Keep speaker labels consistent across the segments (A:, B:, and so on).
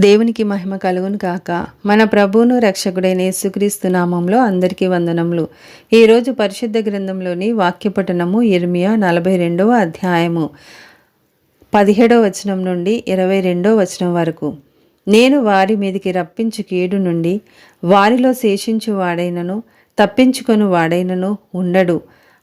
A: దేవునికి మహిమ కలుగును కాక మన ప్రభువును రక్షకుడైన యేసుక్రీస్తు నామంలో అందరికీ వందనములు. ఈరోజు పరిశుద్ధ గ్రంథంలోని వాక్యపఠనము ఇర్మియా నలభై రెండవ అధ్యాయము పదిహేడవ వచనం నుండి ఇరవై రెండవ వచనం వరకు. నేను వారి మీదికి రప్పించు కీడు నుండి వారిలో శేషించు వాడైనను తప్పించుకొని వాడైనను ఉండడు.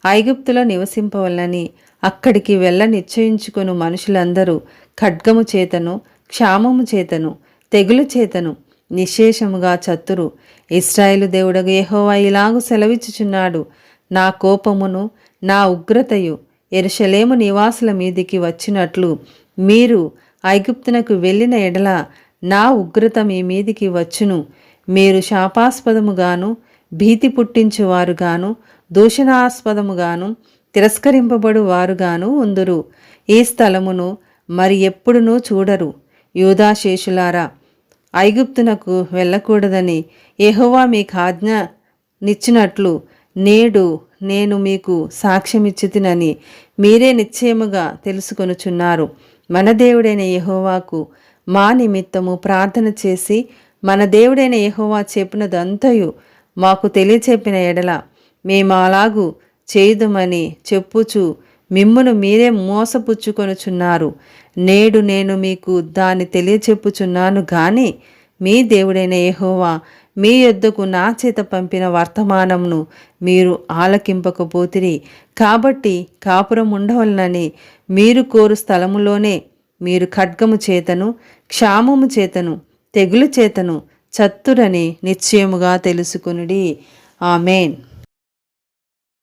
A: ఐగుప్తులో నివసింపవల్లని అక్కడికి వెళ్ళ నిశ్చయించుకొను మనుషులందరూ ఖడ్గము చేతను క్షామము చేతను. తెగులు చేతను. నిశేషముగా చత్తురు. ఇస్రాయేలు దేవుడగు యెహోవా ఇలాగు సెలవిచ్చుచున్నాడు. నా కోపమును నా ఉగ్రతయు ఎరుషలేము నివాసుల మీదికి వచ్చినట్లు మీరు ఐగుప్తునకు వెళ్ళిన ఎడల నా ఉగ్రత మీ మీదికి వచ్చును. మీరు శాపాస్పదముగాను భీతి పుట్టించువారుగాను దూషణాస్పదముగాను తిరస్కరింపబడు వారుగాను ఉందురు. ఈ స్థలమును మరి ఎప్పుడునూ చూడరు. యూదాశేషులారా ఐగుప్తునకు వెళ్ళకూడదని ఎహోవా మీకు ఆజ్ఞ నిచ్చినట్లు నేడు నేను మీకు సాక్ష్యమిచ్చితినని మీరే నిశ్చయముగా తెలుసుకొనుచున్నారు. మన దేవుడైన యహోవాకు మా నిమిత్తము ప్రార్థన చేసి మన దేవుడైన యహోవా చెప్పినదంతయు మాకు తెలియచెప్పిన ఎడల మేము అలాగూ చేయుదమని చెప్పుచు మిమ్మును మీరే మోసపుచ్చుకొనుచున్నారు. నేడు నేను మీకు దాన్ని తెలియచెప్పుచున్నాను గాని మీ దేవుడైన యహోవా మీ యొద్దకు నా చేత పంపిన వర్తమానంను మీరు ఆలకింపకపోతిరి. కాబట్టి కాపురం ఉండవలనని మీరు కోరు స్థలములోనే మీరు ఖడ్గము చేతను క్షామము చేతను తెగులు చేతను చత్తురని నిశ్చయముగా తెలుసుకునుడి. ఆమెన్.